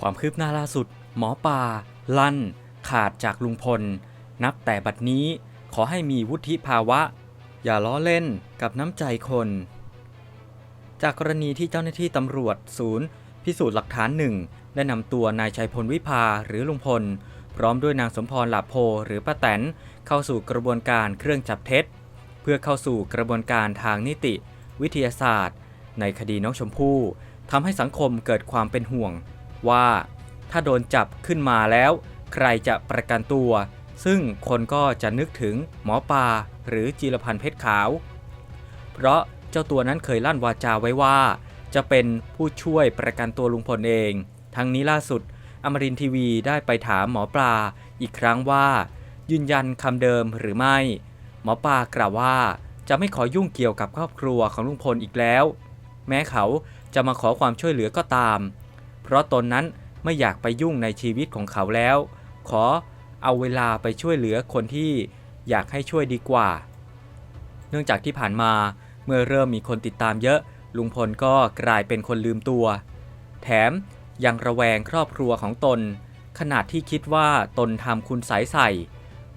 ความคืบหน้าล่าสุด หมอปลาลั่น ขาดจากลุงพล นับแต่บัดนี้ขอให้มีวุฒิภาวะ อย่าล้อเล่นกับน้ำใจคน จากกรณีที่เจ้าหน้าที่ตำรวจศูนย์ พิสูจน์หลักฐานหนึ่งได้นำตัวนายชัยพลวิภาหรือลุงพล พร้อมด้วยนางสมพรหลาโพหรือป้าแตน เข้าสู่กระบวนการเครื่องจับเท็จ เพื่อเข้าสู่กระบวนการทางนิติ วิทยาศาสตร์ ในคดีน้องชมพู่ทำให้สังคมเกิดความเป็นห่วง ว่าถ้าโดนจับขึ้นมาแล้ว ใครจะประกันตัว ซึ่งคนก็จะนึกถึงหมอปลาหรือจีรพันธ์เพชรขาว เพราะเจ้าตัวนั้นเคยลั่นวาจาไว้ว่า จะเป็นผู้ช่วยประกันตัวลุงพลเอง ทั้งนี้ล่าสุดอมรินทีวีได้ไปถามหมอปลาอีกครั้งว่า ยืนยันคำเดิมหรือไม่ หมอปลากล่าวว่าจะไม่ขอยุ่งเกี่ยวกับครอบครัวของลุงพลอีกแล้ว แม้เขาจะมาขอความช่วยเหลือก็ตาม เพราะตนนั้นไม่อยากไปยุ่งในชีวิตของเขาแล้ว ขอเอาเวลาไปช่วยเหลือคนที่อยากให้ช่วยดีกว่า เนื่องจากที่ผ่านมาเมื่อเริ่มมีคนติดตามเยอะ ลุงพลก็กลายเป็นคนลืมตัว แถมยังระแวงครอบครัวของตน ขนาดที่คิดว่าตนทำคุณใสใส่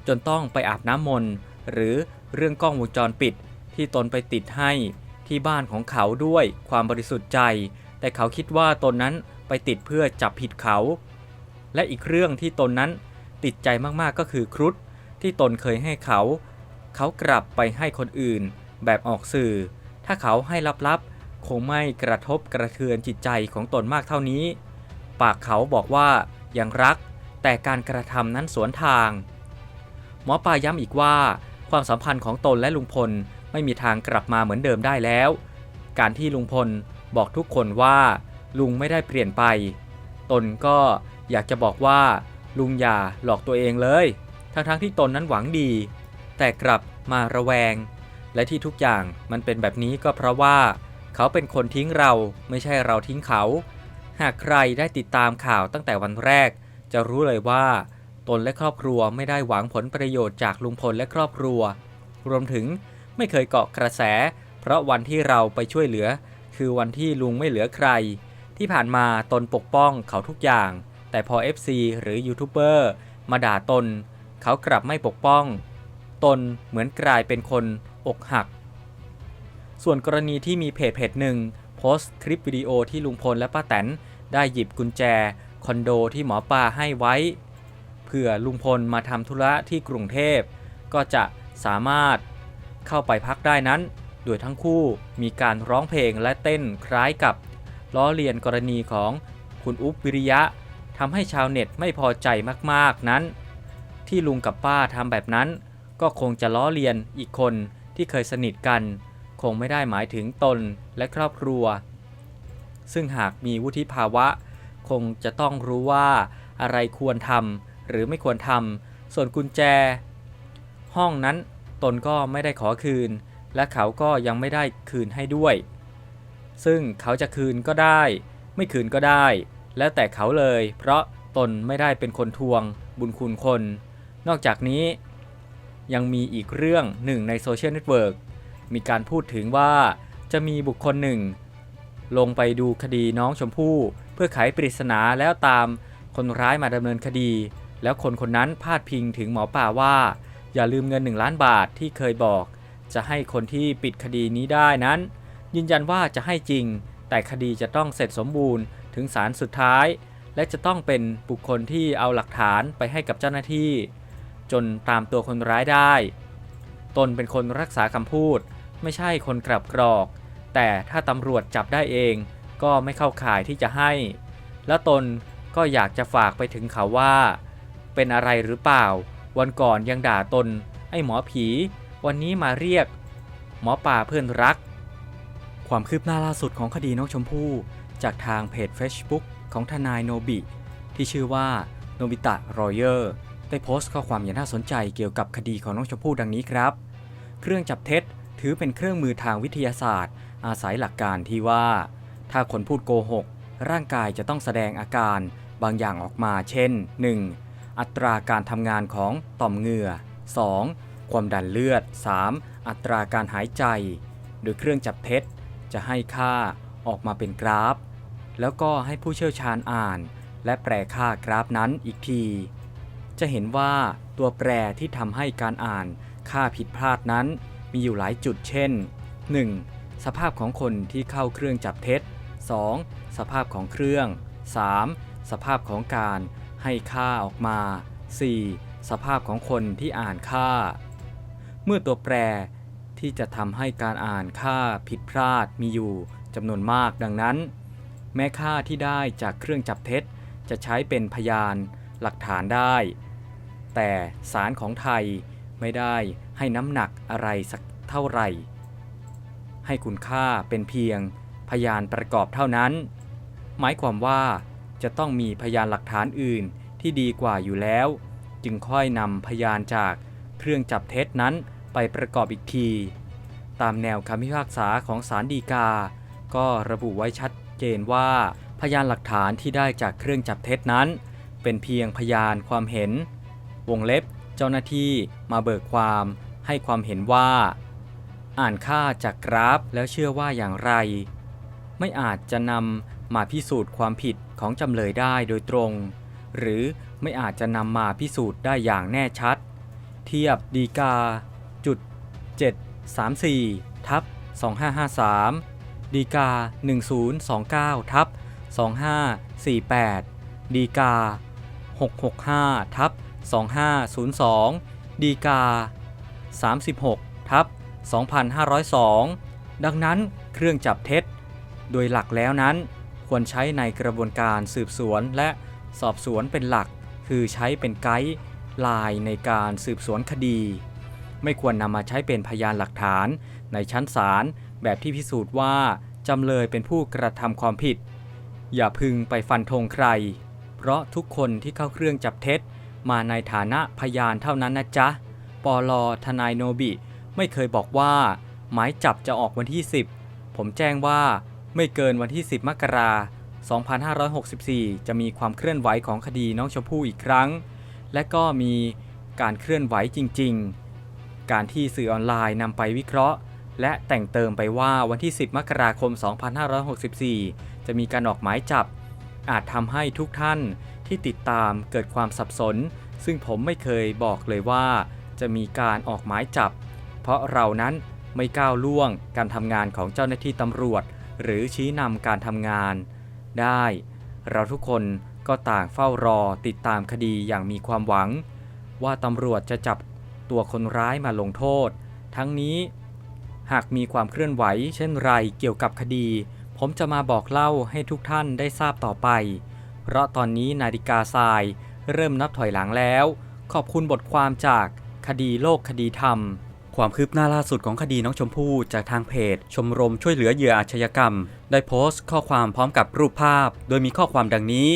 จนต้องไปอาบน้ำมนต์หรือเรื่องกล้องวงจรปิดที่ตนไปติดให้ที่บ้านของเขาด้วยความบริสุทธิ์ใจ แต่เขาคิดว่าตนนั้น ไปติดเพื่อจับผิดเขา และอีกเรื่องที่ตนนั้นติดใจมากๆก็คือครุฑที่ตนเคยให้เขา เขากลับไปให้คนอื่น แบบออกสื่อ ถ้าเขาให้ลับๆ คงไม่กระทบกระเทือนจิตใจของตนมากเท่านี้ ปากเขาบอกว่ายังรัก แต่การกระทำนั้นสวนทาง หมอปลาย้ำอีกว่า ความสัมพันธ์ของตนและลุงพลไม่มีทางกลับมาเหมือนเดิมได้แล้ว การที่ลุงพลบอกทุกคนว่า ลุงไม่ได้เปลี่ยนไป ตนก็อยากจะบอกว่า ลุงอย่าหลอกตัวเองเลย ทั้งๆทที่ตนนั้นหวังดี แต่กลับมาระแวง และที่ทุกอย่างมันเป็นแบบนี้ก็เพราะว่า เขาเป็นคนทิ้งเราไม่ใช่เราทิ้งเขา หากใครได้ติดตามข่าวตั้งแต่วันแรก จะรู้เลยว่า ตนและครอบครัวไม่ได้หวังผลประโยชน์จากลุงพลและครอบครัว รวมถึงไม่เคยเกาะกระแส เพราะวันที่เราไปช่วยเหลือ คือวันที่ลุงไม่เหลือใคร ที่ผ่านมาตนปกป้องเขาทุกอย่าง แต่พอ FC หรือยูทูบเบอร์มาด่าตน เขากลับไม่ปกป้อง ตนเหมือนกลายเป็นคนอกหัก ส่วนกรณีที่มีเพจเพจหนึ่งโพสต์คลิปวิดีโอที่ลุงพลและป้าแตนได้หยิบกุญแจ คอนโดที่หมอปลาให้ไว้เพื่อลุงพลมาทำธุระที่กรุงเทพ ก็จะสามารถเข้าไปพักได้นั้น โดยทั้งคู่มีการร้องเพลงและเต้นคล้ายกับ ล้อเลียนกรณีของคุณอุ๊บวิริยะทำให้ชาวเน็ตไม่พอใจมากๆนั้น ที่ลุงกับป้าทำแบบนั้น ก็คงจะล้อเลียนอีกคนที่เคยสนิทกัน คงไม่ได้หมายถึงตนและครอบครัว ซึ่งหากมีวุฒิภาวะ คงจะต้องรู้ว่าอะไรควรทำหรือไม่ควรทำส่วนกุญแจ ห้องนั้นตนก็ไม่ได้ขอคืน และเขาก็ยังไม่ได้คืนให้ด้วย ซึ่งเขาจะคืนก็ได้ ไม่คืนก็ได้ แล้วแต่เขาเลย เพราะตนไม่ได้เป็นคนทวง บุญคุณคน นอกจากนี้ ยังมีอีกเรื่องหนึ่งในโซเชียลเน็ตเวิร์กมีการพูดถึงว่าจะมีบุคคลหนึ่ง ลงไปดูคดีน้องชมพู่ เพื่อไขปริศนาแล้วตามคนร้ายมาดำเนินคดี แล้วคนคนนั้นพาดพิงถึงหมอป่าว่า อย่าลืมเงิน 1 ล้านบาทที่เคยบอก จะให้คนที่ปิดคดีนี้ได้นั้น ยืนยันว่าจะให้จริง แต่คดีจะต้องเสร็จสมบูรณ์ถึงศาลสุดท้าย และจะต้องเป็นบุคคลที่เอาหลักฐานไปให้กับเจ้าหน้าที่ จนตามตัวคนร้ายได้ ตนเป็นคนรักษาคำพูด ไม่ใช่คนกลับกรอก แต่ถ้าตำรวจจับได้เอง ก็ไม่เข้าข่ายที่จะให้ และตนก็อยากจะฝากไปถึงเขาว่า เป็นอะไรหรือเปล่า วันก่อนยังด่าตน ไอ้หมอผี วันนี้มาเรียก หมอป่าเพื่อนรัก ความคืบหน้าล่าสุดของคดีน้องชมพู่จากทางเพจ Facebook ของทนายโนบิ ที่ชื่อว่าโนบิตะรอยเยอร์ได้โพสต์ข้อความอย่างน่าสนใจเกี่ยวกับคดีของน้องชมพู่ดังนี้ครับ เครื่องจับเท็จถือเป็นเครื่องมือทางวิทยาศาสตร์ อาศัยหลักการที่ว่า ถ้าคนพูดโกหก ร่างกายจะต้องแสดงอาการบางอย่างออกมาเช่น 1. อัตราการทำงานของต่อมเหงื่อ 2. ความดันเลือด 3. อัตราการหายใจ โดยเครื่องจับเท็จ จะให้ค่าออกมาเป็นกราฟ แล้วก็ให้ผู้เชี่ยวชาญอ่าน และแปลค่ากราฟนั้นอีกที จะเห็นว่าตัวแปรที่ทำให้การอ่านค่าผิดพลาดนั้น มีอยู่หลายจุดเช่น 1. สภาพของคนที่เข้าเครื่องจับเท็จ 2. สภาพของเครื่อง 3. สภาพของการให้ค่าออกมา 4. สภาพของคนที่อ่านค่า เมื่อตัวแปร ที่จะทำให้การอ่านค่าผิดพลาดมีอยู่จำนวนมากดังนั้น แม้ค่าที่ได้จากเครื่องจับเท็จ จะใช้เป็นพยานหลักฐานได้ แต่ศาลของไทยไม่ได้ให้น้ำหนักอะไรสักเท่าไหร่ ให้คุณค่าเป็นเพียงพยานประกอบเท่านั้น หมายความว่าจะต้องมีพยานหลักฐานอื่นที่ดีกว่าอยู่แล้ว จึงค่อยนำพยานจากเครื่องจับเท็จนั้น ไปประกอบอีกที ตามแนวคำพิพากษาของศาลฎีกา ก็ระบุไว้ชัดเจนว่า พยานหลักฐานที่ได้จากเครื่องจับเท็จนั้น เป็นเพียงพยานความเห็น วงเล็บเจ้าหน้าที่มาเบิกความให้ความเห็นว่า อ่านค่าจากกราฟแล้วเชื่อว่าอย่างไร ไม่อาจจะนำมาพิสูจน์ความผิดของจำเลยได้โดยตรง หรือไม่อาจจะนำมาพิสูจน์ได้อย่างแน่ชัด เทียบดีกา จุด734ทับ2553 ดีกา 1029ทับ2548 ดีกา 665ทับ2502 ดีกา 36ทับ2502 ดังนั้นเครื่องจับเท็จ โดยหลักแล้วนั้น ควรใช้ในกระบวนการสืบสวนและสอบสวนเป็นหลัก คือใช้เป็นไกด์ไลน์ในการสืบสวนคดี ไม่ควรนำมาใช้เป็นพยานหลักฐาน ในชั้นศาลแบบที่พิสูจน์ว่าจำเลยเป็นผู้กระทำความผิด อย่าพึงไปฟันธงใคร เพราะทุกคนที่เข้าเครื่องจับเท็จ มาในฐานะพยานเท่านั้นนะจ๊ะปอลอทนายโนบิ ไม่เคยบอกว่า หมายจับจะออกวันที่ 10 ผมแจ้งว่าไม่เกินวันที่ 10 มกราคม2564 จะมีความเคลื่อนไหวของคดีน้องชมพู่อีกครั้ง และก็มีการเคลื่อนไหวจริง ๆ การที่สื่อออนไลน์นำไปวิเคราะห์ และแต่งเติมไปว่าวันที่ 10 มกราคม 2564 จะมีการออกหมายจับ อาจทำให้ทุกท่านที่ติดตามเกิดความสับสน ซึ่งผมไม่เคยบอกเลยว่า จะมีการออกหมายจับ เพราะเรานั้นไม่ก้าวล่วงการทำงานของเจ้าหน้าที่ตำรวจ หรือชี้นำการทำงาน ได้ เราทุกคนก็ต่างเฝ้ารอติดตามคดีอย่างมีความหวัง ว่าตำรวจจะจับ ตัวคนร้ายมาลงโทษ ทั้งนี้ หากมีความเคลื่อนไหว เช่นไรเกี่ยวกับคดี ผมจะมาบอกเล่าให้ทุกท่านได้ทราบต่อไป เพราะตอนนี้นาฬิกาทราย เริ่มนับถอยหลังแล้ว ขอบคุณบทความจากคดีโลกคดีธรรม ความคืบหน้าล่าสุดของคดีน้องชมพู่จากทางเพจ ชมรมช่วยเหลือเหยื่ออาชญากรรม ได้โพสต์ข้อความพร้อมกับรูปภาพ โดยมีข้อความดังนี้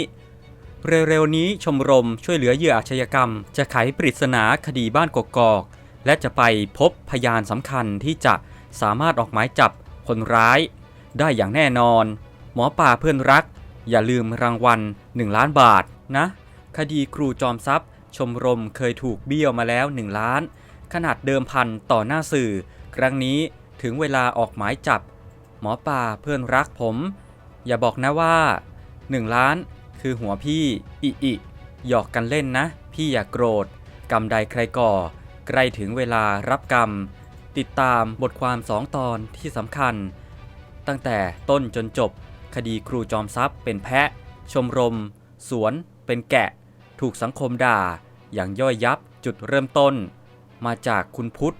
เร็วๆนี้ชมรมช่วยเหลือเหยื่ออาชญากรรม จะไขปริศนาคดีบ้านกกอก และจะไปพบพยานสำคัญที่จะสามารถออกหมายจับคนร้าย ได้อย่างแน่นอน หมอป่าเพื่อนรัก อย่าลืมรางวัล 1 ล้านบาทนะ คดีครูจอมทรัพย์ ชมรมเคยถูกเบี้ยวมาแล้ว 1 ล้าน ขนาดเดิมพันต่อหน้าสื่อ ครั้งนี้ถึงเวลาออกหมายจับ หมอป่าเพื่อนรักผม อย่าบอกนะว่า 1 ล้าน คือหัวพี่อิอิหยอกกันเล่นนะ พี่อย่ากโกรธ กรรมใดใครก่อ ใกล้ถึงเวลารับกรรม ติดตามบทความสองตอนที่สำคัญ ตั้งแต่ต้นจนจบ คดีครูจอมทรัพย์เป็นแพะ ชมรม สวน เป็นแกะ ถูกสังคมด่า อย่างย่อยยับจุดเริ่มต้น มาจากคุณพุทธ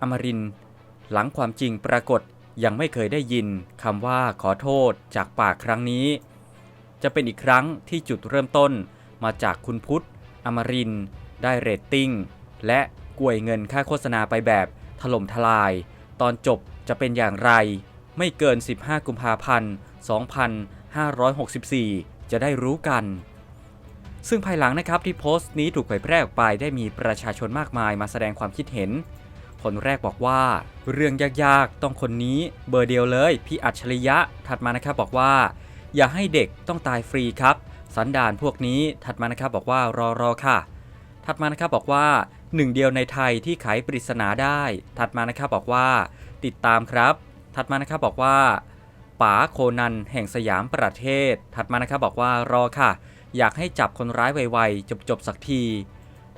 อมริน หลังความจริงปรากฏยังไม่เคยได้ยินคำว่าขอโทษจากปากครั้งนี้ จะเป็นอีกครั้งที่จุดเริ่มต้น มาจากคุณพุทธ อมริน ได้เรตติ้ง และกวยเงินค่าโฆษณาไปแบบถล่มทลาย ตอนจบจะเป็นอย่างไร ไม่เกิน 15 กุมภาพันธ์ 2564 จะได้รู้กัน ซึ่งภายหลังนะครับที่โพสต์นี้ถูกเผยแพร่ออกไปได้มีประชาชนมากมายมาแสดงความคิดเห็น คนแรกบอกว่า เรื่องยากๆ ต้องคนนี้เบอร์เดียวเลย พี่อัจฉริยะถัดมานะครับบอกว่า อย่าให้เด็กต้องตายฟรีครับ สันดานพวกนี้ถัดมานะครับบอกว่ารอรอค่ะ ถัดมานะครับบอกว่าหนึ่งเดียวในไทยที่ไขปริศนาได้ ถัดมานะครับบอกว่า ติดตามครับ ถัดมานะครับบอกว่าป๋าโคนันแห่งสยามประเทศ ถัดมานะครับบอกว่ารอค่ะ อยากให้จับคนร้ายไวๆ จบๆสักที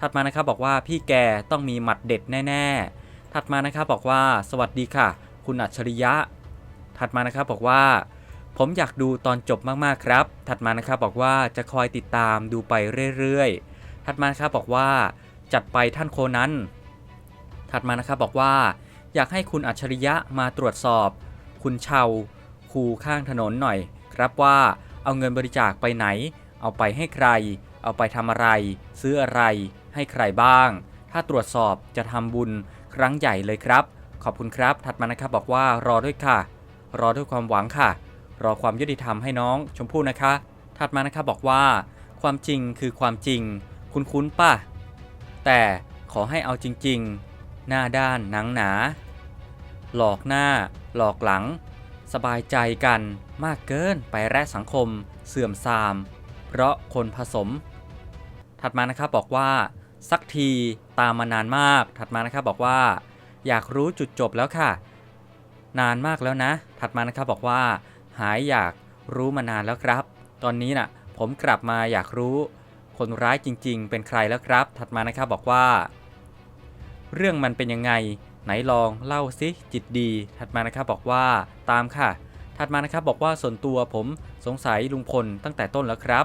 ถัดมานะครับบอกว่าพี่แกต้องมีหมัดเด็ดแน่ๆ ถัดมานะครับบอกว่า สวัสดีค่ะ คุณอัจฉริยะ ถัดมานะครับบอกว่า ผมอยากดูตอนจบมากๆครับ ถัดมานะครับบอกว่าจะคอยติดตามดูไปเรื่อยๆ ถัดมานะครับบอกว่าจัดไปท่านโคนั้น ถัดมานะครับบอกว่า อยากให้คุณอัจฉริยะมาตรวจสอบ คุณเชาคูข้างถนนหน่อย ครับว่าเอาเงินบริจาคไปไหน เอาไปให้ใคร เอาไปทำอะไร ซื้ออะไร ให้ใครบ้าง ถ้าตรวจสอบจะทำบุญครั้งใหญ่เลยครับ ขอบคุณครับ ถัดมานะครับบอกว่ารอด้วยค่ะ รอด้วยความหวังค่ะ รอความยุติธรรมให้น้องชมพู่นะคะ ถัดมานะครับบอกว่า ความจริงคือความจริงคุณคุ้นๆป่ะ แต่ขอให้เอาจริงๆ หน้าด้านหนังหนา หลอกหน้า หลอกหลัง สบายใจกันมากเกินไปแร่สังคม เสื่อมทราม เพราะคนผสม ถัดมานะครับบอกว่า สักทีตามมานานมาก ถัดมานะครับบอกว่า อยากรู้จุดจบแล้วค่ะ นานมากแล้วนะ ถัดมานะครับบอกว่า หายอยากรู้มานานแล้วครับ ตอนนี้น่ะผมกลับมาอยากรู้คนร้ายจริง ๆ เป็นใครแล้วครับ ถัดมานะครับบอกว่า เรื่องมันเป็นยังไง ไหนลองเล่าสิจิตดี ถัดมานะครับบอกว่าตามค่ะ ถัดมานะครับบอกว่าส่วนตัวผมสงสัยลุงพลตั้งแต่ต้นแล้วครับ